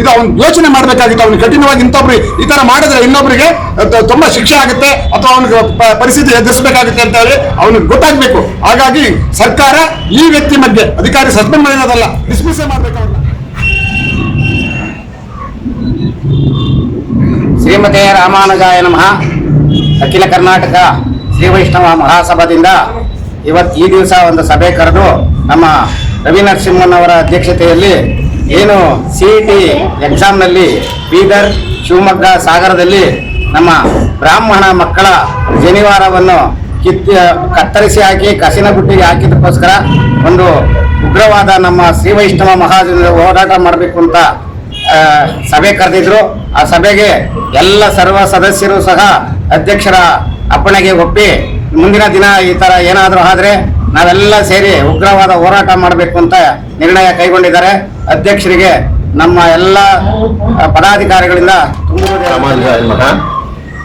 ಇದು ಅವ್ನು ಯೋಚನೆ ಮಾಡಬೇಕಾಗಿತ್ತು. ಅವನು ಕಠಿಣವಾಗಿ ಇಂಥೊಬ್ರು ಈ ತರ ಮಾಡಿದ್ರೆ ಇನ್ನೊಬ್ಬರಿಗೆ ತುಂಬಾ ಶಿಕ್ಷೆ ಆಗುತ್ತೆ ಅಥವಾ ಅವನಿಗೆ ಪರಿಸ್ಥಿತಿ ಎದುರಿಸಬೇಕಾಗುತ್ತೆ ಅಂತ ಹೇಳಿ ಅವನಿಗೆ ಗೊತ್ತಾಗಬೇಕು. ಹಾಗಾಗಿ ಸರ್ಕಾರ ಈ ವ್ಯಕ್ತಿ ಮಧ್ಯೆ, ಅಧಿಕಾರಿ ಸಸ್ಪೆಂಡ್ ಮಾಡಿರೋದಲ್ಲ ಡಿಸ್ಮಿಸ್ ಮಾಡಬೇಕು ಅವ್ರನ್ನ. ಶ್ರೀಮತೆ ರಾಮಾನುಜಾಯ ನಮಃ. ಅಖಿಲ ಕರ್ನಾಟಕ ಶ್ರೀ ವೈಷ್ಣವ ಮಹಾಸಭಾದಿಂದ ಇವತ್ತು ಈ ದಿವಸ ಒಂದು ಸಭೆ ಕರೆದು ನಮ್ಮ ರವಿ ನರಸಿಂಹನವರ ಅಧ್ಯಕ್ಷತೆಯಲ್ಲಿ ಏನು ಸಿ ಇ ಟಿ ಎಕ್ಸಾಮ್ನಲ್ಲಿ ಬೀದರ್, ಶಿವಮೊಗ್ಗ ಸಾಗರದಲ್ಲಿ ನಮ್ಮ ಬ್ರಾಹ್ಮಣ ಮಕ್ಕಳ ಜನಿವಾರವನ್ನು ಕಿತ್ತಿ ಕತ್ತರಿಸಿ ಹಾಕಿ, ಕಸಿನ ಬುಟ್ಟಿಗೆ ಹಾಕಿದಕ್ಕೋಸ್ಕರ ಒಂದು ಉಗ್ರವಾದ ನಮ್ಮ ಶ್ರೀ ವೈಷ್ಣವ ಮಹಾಜನರು ಹೋರಾಟ ಮಾಡಬೇಕು ಅಂತ ಸಭೆ ಕರೆದಿದ್ರು. ಆ ಸಭೆಗೆ ಎಲ್ಲ ಸರ್ವ ಸದಸ್ಯರು ಸಹ ಅಧ್ಯಕ್ಷರ ಅಪ್ಪಣೆಗೆ ಒಪ್ಪಿ ಮುಂದಿನ ದಿನ ಈ ತರ ಏನಾದರೂ ಆದ್ರೆ ನಾವೆಲ್ಲ ಸೇರಿ ಉಗ್ರವಾದ ಹೋರಾಟ ಮಾಡಬೇಕು ಅಂತ ನಿರ್ಣಯ ಕೈಗೊಂಡಿದ್ದಾರೆ. ಅಧ್ಯಕ್ಷರಿಗೆ ನಮ್ಮ ಎಲ್ಲ ಪದಾಧಿಕಾರಿಗಳಿಂದ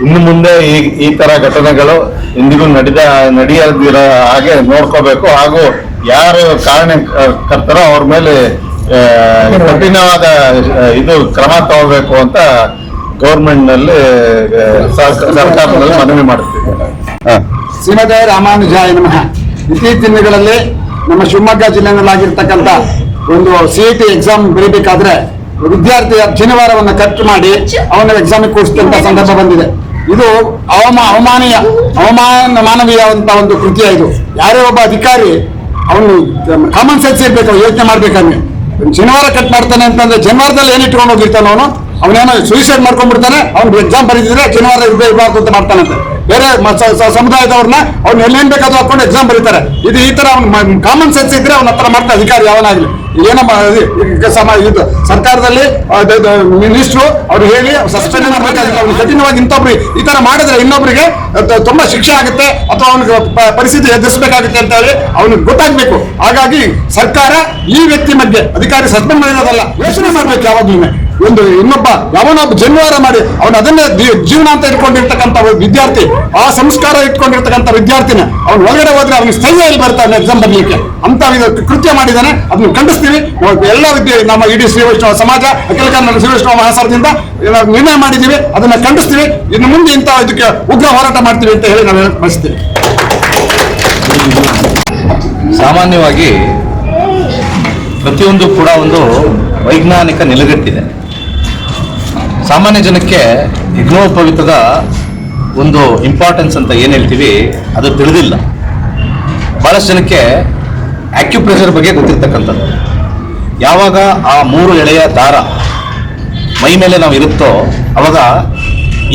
ಇನ್ನು ಮುಂದೆ ಈ ಈ ತರ ಘಟನೆಗಳು ಇಂದಿಗೂ ನಡೆದ ನಡೆಯದಿರೋ ಹಾಗೆ ನೋಡ್ಕೋಬೇಕು. ಹಾಗೂ ಯಾರು ಕಾರಣ ಕರ್ತಾರೋ ಅವ್ರ ಮೇಲೆ ಆ, ಕಠಿಣವಾದ ಇದು ಕ್ರಮ ತಗೋಬೇಕು ಅಂತ ಗೌರ್ಮೆಂಟ್ನಲ್ಲಿ ಸರ್ಕಾರದಲ್ಲಿ ಮನವಿ ಮಾಡ್ತೀವಿ. ಹ. ಶ್ರೀಮತಿ ರಾಮಾನುಜಾಯ ನಮಃ. ಇತ್ತೀಚಿನ ದಿನಗಳಲ್ಲಿ ನಮ್ಮ ಶಿವಮೊಗ್ಗ ಜಿಲ್ಲೆಯಲ್ಲಾಗಿರ್ತಕ್ಕಂಥ ಒಂದು ಸಿ ಇ ಟಿ ಎಕ್ಸಾಮ್ ಬರೀಬೇಕಾದ್ರೆ ವಿದ್ಯಾರ್ಥಿಯ ಶನಿವಾರವನ್ನು ಕಟ್ ಮಾಡಿ ಅವನ ಎಕ್ಸಾಮ್ ಕೂಡಿಸಿದಂತ ಸಂದರ್ಭ ಬಂದಿದೆ. ಇದು ಅವಮಾ, ಅವಮಾನೀಯ, ಅವಮಾನ, ಮಾನವೀಯವಂತ ಒಂದು ಕೃತ್ಯ ಇದು. ಯಾರೇ ಒಬ್ಬ ಅಧಿಕಾರಿ ಅವನು ಕಾಮನ್ ಸೆನ್ಸ್ ಇರ್ಬೇಕು, ಯೋಚನೆ ಮಾಡ್ಬೇಕಂದ್ರೆ ಶನಿವಾರ ಕಟ್ ಮಾಡ್ತಾನೆ ಅಂತಂದ್ರೆ ಶನಿವಾರದಲ್ಲಿ ಏನಿಟ್ಕೊಂಡು ಹೋಗಿರ್ತಾನೆ ಅವನು? ಅವನೇನೋ ಸೂಸೈಡ್ ಮಾಡ್ಕೊಂಡ್ಬಿಡ್ತಾನೆ, ಅವ್ನಿಗೆ ಎಕ್ಸಾಮ್ ಬರೀತಿದ್ರೆ ಶನಿವಾರ ಇರಬಾರ್ದು ಅಂತ ಮಾಡ್ತಾನಂತೆ. ಬೇರೆ ಸಮುದಾಯದವ್ರನ್ನ ಅವ್ನು ಎಲ್ಲೇನ್ ಬೇಕಾದ್ರೂ ಹಾಕೊಂಡು ಎಕ್ಸಾಮ್ ಬರೀತಾರೆ. ಇದು ಈ ತರ ಅವ್ನ ಕಾಮನ್ ಸೆನ್ಸ್ ಇದ್ರೆ ಅವ್ನ ಹತ್ರ ಮಾಡ್ತಾ ಅಧಿಕಾರಿ ಯಾವನಾಗ್ಲಿ. ಏನೋ ಸಮ, ಇದು ಸರ್ಕಾರದಲ್ಲಿ ಮಿನಿಸ್ಟ್ರು ಅವ್ರು ಹೇಳಿ ಸಸ್ಪೆಂಡ್ ಮಾಡಬೇಕಾಗಿತ್ತು ಅವ್ನು ಕಠಿಣವಾಗಿ ಇಂಥೊಬ್ರು ಈ ತರ ಮಾಡಿದ್ರೆ ಇನ್ನೊಬ್ರಿಗೆ ತುಂಬಾ ಶಿಕ್ಷೆ ಆಗುತ್ತೆ ಅಥವಾ ಅವ್ನಿಗೆ ಪರಿಸ್ಥಿತಿ ಎದುರಿಸಬೇಕಾಗುತ್ತೆ ಅಂತ ಹೇಳಿ ಅವ್ನಿಗೆ ಗೊತ್ತಾಗ್ಬೇಕು. ಹಾಗಾಗಿ ಸರ್ಕಾರ ಈ ವ್ಯಕ್ತಿ ಮಧ್ಯೆ, ಅಧಿಕಾರಿ ಸಸ್ಪೆಂಡ್ ಮಾಡಿರೋದಲ್ಲ, ಯೋಚನೆ ಮಾಡ್ಬೇಕು ಯಾವಾಗ್ಲೂ ಒಂದು ಇನ್ನೊಬ್ಬ ಯಾವನೊಬ್ಬ ಜನ್ವಾರ ಮಾಡಿ ಅವನು ಅದನ್ನೇ ಜೀವನ ಅಂತ ಇಟ್ಕೊಂಡಿರ್ತಕ್ಕಂಥ ವಿದ್ಯಾರ್ಥಿ, ಆ ಸಂಸ್ಕಾರ ಇಟ್ಕೊಂಡಿರ್ತಕ್ಕಂಥ ವಿದ್ಯಾರ್ಥಿನ, ಅವ್ನು ಒಳಗಡೆ ಹೋದ್ರೆ ಅವ್ನಿಗೆ ಇಲ್ಲಿ ಬರ್ತಾನೆ ಎಕ್ಸಾಮ್ ಬರ್ಲಿಕ್ಕೆ? ಅಂತ ಕೃತ್ಯ ಮಾಡಿದಾನೆ ಅದನ್ನ ಖಂಡಿಸ್ತೀವಿ. ಎಲ್ಲ ವಿದ್ಯೆ, ನಮ್ಮ ಇಡೀ ಶ್ರೀ ವೈಷ್ಣವ ಸಮಾಜ, ಅಖಿಲ ಕನ್ನಡ ಶ್ರೀ ವೈಷ್ಣವ ಮಹಾಸಭದಿಂದ ನಿರ್ಣಯ ಮಾಡಿದ್ದೀವಿ. ಅದನ್ನ ಖಂಡಿಸ್ತೀವಿ. ಇನ್ನು ಮುಂದೆ ಇಂಥ ಇದಕ್ಕೆ ಉಗ್ರ ಹೋರಾಟ ಮಾಡ್ತೀವಿ ಅಂತ ಹೇಳಿ ನಾನು ಬಯಸ್ತೀನಿ. ಸಾಮಾನ್ಯವಾಗಿ ಪ್ರತಿಯೊಂದು ಕೂಡ ಒಂದು ವೈಜ್ಞಾನಿಕ ನೆಲೆಗಟ್ಟಿದೆ. ಸಾಮಾನ್ಯ ಜನಕ್ಕೆ ಯಜ್ಞೋಪವಿತದ ಒಂದು ಇಂಪಾರ್ಟೆನ್ಸ್ ಅಂತ ಏನು ಹೇಳ್ತೀವಿ, ಅದು ತಿಳಿದಿಲ್ಲ. ಭಾಳಷ್ಟು ಜನಕ್ಕೆ ಆಕ್ಯುಪ್ರೆಷರ್ ಬಗ್ಗೆ ಗೊತ್ತಿರ್ತಕ್ಕಂಥದ್ದು. ಯಾವಾಗ ಆ ಮೂರು ಎಳೆಯ ದಾರ ಮೈ ಮೇಲೆ ನಾವು ಇರುತ್ತೋ, ಅವಾಗ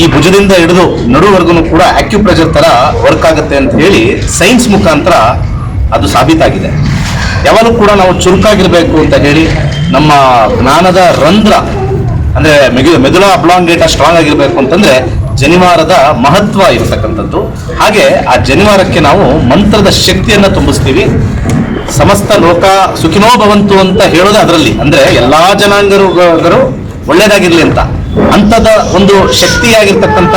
ಈ ಭುಜದಿಂದ ಹಿಡಿದು ನಡುವರೆಗೂ ಕೂಡ ಆಕ್ಯುಪ್ರೆಷರ್ ಥರ ವರ್ಕ್ ಆಗುತ್ತೆ ಅಂತ ಹೇಳಿ ಸೈನ್ಸ್ ಮುಖಾಂತರ ಅದು ಸಾಬೀತಾಗಿದೆ. ಯಾವಾಗಲೂ ಕೂಡ ನಾವು ಚುರುಕಾಗಿರಬೇಕು ಅಂತ ಹೇಳಿ ನಮ್ಮ ಜ್ಞಾನದ ರಂಧ್ರ ಅಂದ್ರೆ ಮೆದು ಮೆದುಳ ಅಬ್ಲಾಂಗೇಟ ಸ್ಟ್ರಾಂಗ್ ಆಗಿರ್ಬೇಕು ಅಂತಂದ್ರೆ ಜನಿವಾರದ ಮಹತ್ವ ಇರತಕ್ಕಂಥದ್ದು. ಹಾಗೆ ಆ ಜನಿವಾರಕ್ಕೆ ನಾವು ಮಂತ್ರದ ಶಕ್ತಿಯನ್ನ ತುಂಬಿಸ್ತೀವಿ. ಸಮಸ್ತ ಲೋಕ ಸುಖಿನೋ ಭವಂತು ಅಂತ ಹೇಳೋದು ಅದರಲ್ಲಿ. ಅಂದ್ರೆ ಎಲ್ಲಾ ಜನಾಂಗರು ಒಳ್ಳೇದಾಗಿರ್ಲಿ ಅಂತ. ಅಂತದ ಒಂದು ಶಕ್ತಿಯಾಗಿರ್ತಕ್ಕಂಥ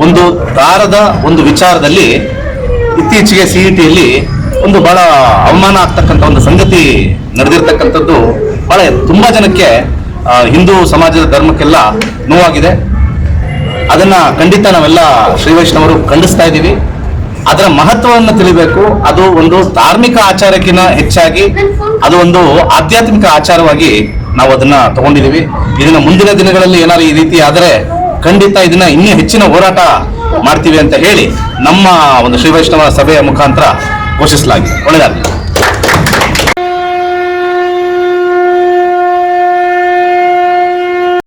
ಒಂದು ದಾರದ ಒಂದು ವಿಚಾರದಲ್ಲಿ ಇತ್ತೀಚೆಗೆ ಸಿ ಇ ಒಂದು ಬಹಳ ಅವಮಾನ ಆಗ್ತಕ್ಕಂಥ ಒಂದು ಸಂಗತಿ ನಡೆದಿರ್ತಕ್ಕಂಥದ್ದು ಬಹಳ ತುಂಬಾ ಜನಕ್ಕೆ ಹಿಂದೂ ಸಮಾಜದ ಧರ್ಮಕ್ಕೆಲ್ಲ ನೋವಾಗಿದೆ. ಅದನ್ನ ಖಂಡಿತ ನಾವೆಲ್ಲ ಶ್ರೀ ವೈಷ್ಣವರು ಖಂಡಿಸ್ತಾ ಇದ್ದೀವಿ. ಅದರ ಮಹತ್ವವನ್ನು ತಿಳಿಬೇಕು. ಅದು ಒಂದು ಧಾರ್ಮಿಕ ಆಚಾರಕ್ಕಿಂತ ಹೆಚ್ಚಾಗಿ ಅದು ಒಂದು ಆಧ್ಯಾತ್ಮಿಕ ಆಚಾರವಾಗಿ ನಾವು ಅದನ್ನ ತಗೊಂಡಿದೀವಿ ಇದನ್ನ ಮುಂದಿನ ದಿನಗಳಲ್ಲಿ ಏನಾದ್ರು ಈ ರೀತಿ ಆದರೆ ಖಂಡಿತ ಇದನ್ನ ಇನ್ನೂ ಹೆಚ್ಚಿನ ಹೋರಾಟ ಮಾಡ್ತೀವಿ ಅಂತ ಹೇಳಿ ನಮ್ಮ ಒಂದು ಶ್ರೀ ವೈಷ್ಣವ ಸಭೆಯ ಮುಖಾಂತರ ಘೋಷಿಸಲಾಗಿದೆ. ಒಳ್ಳೆಯದಾಗಲಿ